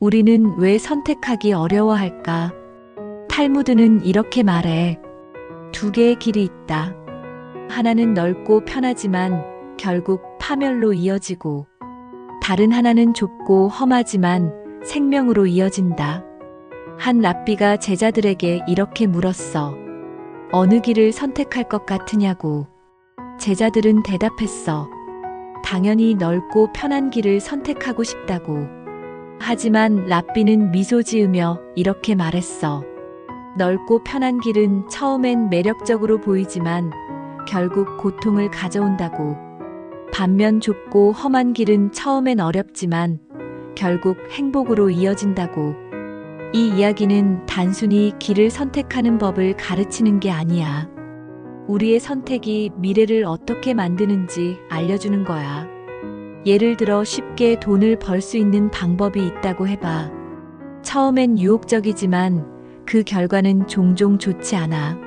우리는 왜 선택하기 어려워할까? 탈무드는 이렇게 말해. 두 개의 길이 있다. 하나는 넓고 편하지만 결국 파멸로 이어지고, 다른 하나는 좁고 험하지만 생명으로 이어진다. 한 랍비가 제자들에게 이렇게 물었어. 어느 길을 선택할 것 같으냐고. 제자들은 대답했어. 당연히 넓고 편한 길을 선택하고 싶다고. 하지만 랍비는 미소 지으며 이렇게 말했어. 넓고 편한 길은 처음엔 매력적으로 보이지만 결국 고통을 가져온다고. 반면 좁고 험한 길은 처음엔 어렵지만 결국 행복으로 이어진다고. 이 이야기는 단순히 길을 선택하는 법을 가르치는 게 아니야. 우리의 선택이 미래를 어떻게 만드는지 알려주는 거야. 예를 들어 쉽게 돈을 벌 수 있는 방법이 있다고 해봐. 처음엔 유혹적이지만 그 결과는 종종 좋지 않아.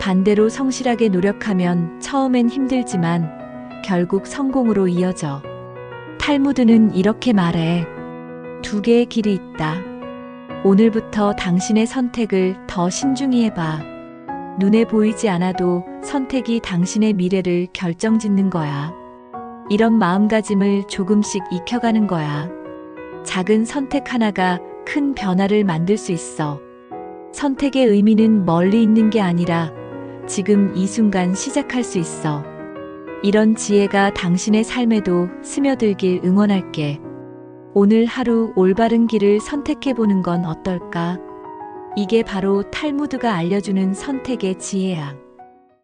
반대로 성실하게 노력하면 처음엔 힘들지만 결국 성공으로 이어져. 탈무드는 이렇게 말해. 두 개의 길이 있다. 오늘부터 당신의 선택을 더 신중히 해봐. 눈에 보이지 않아도 선택이 당신의 미래를 결정짓는 거야. 이런 마음가짐을 조금씩 익혀가는 거야. 작은 선택 하나가 큰 변화를 만들 수 있어. 선택의 의미는 멀리 있는 게 아니라 지금 이 순간 시작할 수 있어. 이런 지혜가 당신의 삶에도 스며들길 응원할게. 오늘 하루 올바른 길을 선택해 보는 건 어떨까? 이게 바로 탈무드가 알려주는 선택의 지혜야.